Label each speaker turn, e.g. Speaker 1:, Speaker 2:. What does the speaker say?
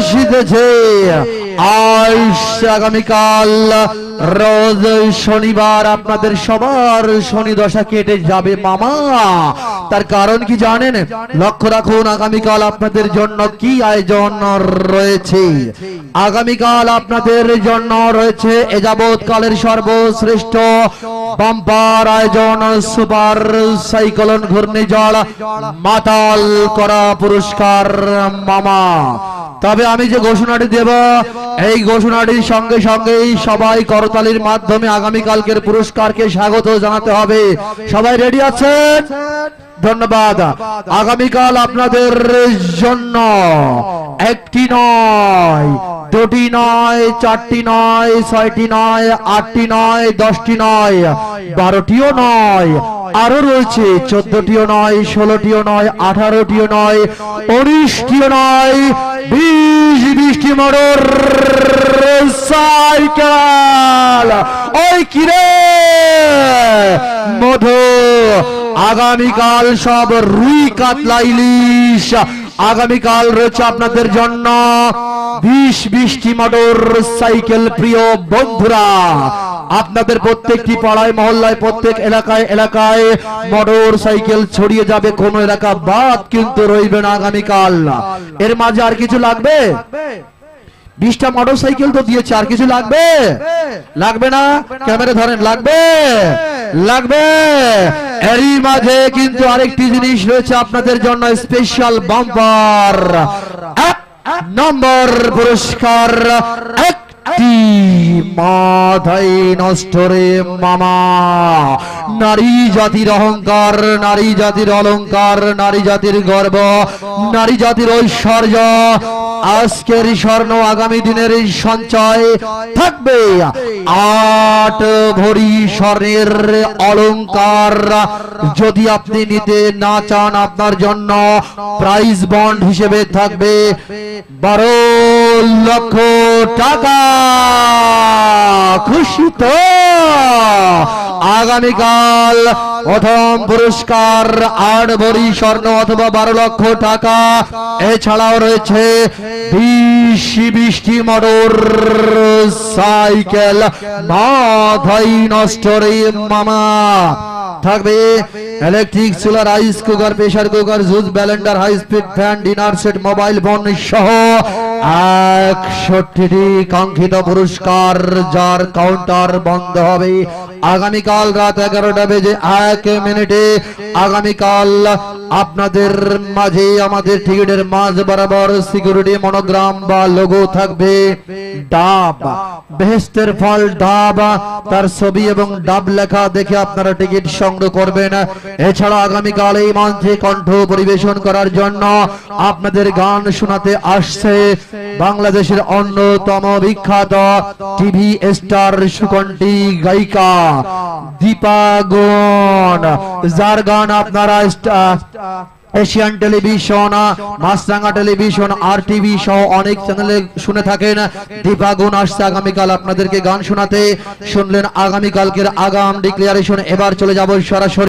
Speaker 1: আসিতেছে আজ আগামীকাল রোজ শনিবার আপনাদের সবার শনি দশা কেটে যাবে মামা। তার কারণ কি জানেন? লক্ষ্য রাখুন, আগামীকাল আপনাদের জন্য কি আয়োজন রয়েছে? আগামীকাল আপনাদের জন্য রয়েছে এ যাবৎকালের সর্বশ্রেষ্ঠ বাম্পার আয়োজন, সুপার সাইক্লোন ঘূর্ণিঝড় মাতাল করা পুরস্কার, মামা। তবে আমি যে ঘোষণাটি দেব, এই ঘোষণাটির সঙ্গে সঙ্গেই সবাই করতালির মাধ্যমে আগামীকালকের পুরস্কারকে স্বাগত জানাতে হবে। সবাই রেডি আছেন? ধন্যবাদ। আগামীকাল আপনাদের জন্য একটি নয় দুটি নয়, চারটি নয়, ছয়টি নয়, আটটি নয়, দশটি নয়, বারোটিও নয় আরও রয়েছে চোদ্দটিও নয়, ষোলোটিও নয়, আঠারোটিও নয়, উনিশটিও নয়, বিশ, বিশটি মোটর সাইকেল। ওই কিরে মধু, আগামীকাল সব রুই কাতলা ইলিশ। আগামীকাল রয়েছে আপনাদের জন্য বিশ বিশটি মোটর সাইকেল, প্রিয় বন্ধুরা, আপনাদের প্রত্যেকটি পাড়ায়, মহল্লায়, প্রত্যেক এলাকায় এলাকায় মোটর সাইকেল ছড়িয়ে যাবে কোন এলাকা বাদ কিন্তু রইবে না আগামীকাল। এর মাঝে আর কিছু লাগবে? বিশটা মোটর সাইকেল তো দিয়েছে, আর কিছু লাগবে? লাগবে না? ক্যামেরা ধরেন, লাগবে? লাগবে? এরই মাঝে কিন্তু আরেকটি জিনিস রয়েছে আপনাদের জন্য স্পেশাল বাম্পার নম্বর পুরস্কার মাথায় নষ্ট রে মামা। নারী জাতির অহংকার, নারী জাতির অলংকার, নারী জাতির গর্ব, নারী জাতির ঐশ্বর্য। আজকের স্বর্ণ আগামী দিনের সঞ্চয় থাকবে। আট ভরি স্বর্ণের অলংকার যদি আপনি নিতে না চান আপনার জন্য প্রাইজ বন্ড হিসেবে থাকবে বারো লক্ষ টাকা। খুশি তো আগামীকাল প্রথম পুরস্কার আট ভরি স্বর্ণ অথবা বারো লক্ষ টাকা। এছাড়াও রয়েছে বিশ মোটর সাইকেল। মাথাই নষ্ট রে মামা। থাকবে electric solar rice cooker pressure cooker juice blender high speed fan dinner set mobile phone সহ একষট্টি কাঙ্ক্ষিত পুরস্কার, যার কাউন্টার বন্ধ হবে। আগামীকাল রাত এগারোটা বেজে এক মিনিটে আগামীকাল আপনাদের মাঝে আমাদের টিকিটের মাঝ বরাবর সিকিউরিটি মনোগ্রাম বা লোগো থাকবে। ডাব। বেহেস্তের ফল ডাব, তার ছবি এবং ডাব লেখা দেখে আপনারা টিকিট সংগ্রহ করবেন। এছাড়া আগামীকাল এই মঞ্চে কণ্ঠ পরিবেশন করার জন্য আপনাদের গান শোনাতে আসছে। বাংলাদেশের অন্যতম বিখ্যাত টিভি স্টার সুকন্ঠী গায়িকা দীপা গুণ, যার গান আপনারা Asian television Maasranga television, R TV সহ অনেক চ্যানেলে শুনে থাকেন। দীপাগুন আসছে আগামীকাল আপনাদেরকে গান শোনাতে। শুনলেন আগামীকালকের আগাম ডিক্লারেশন এবার চলে যাব সরাসরি।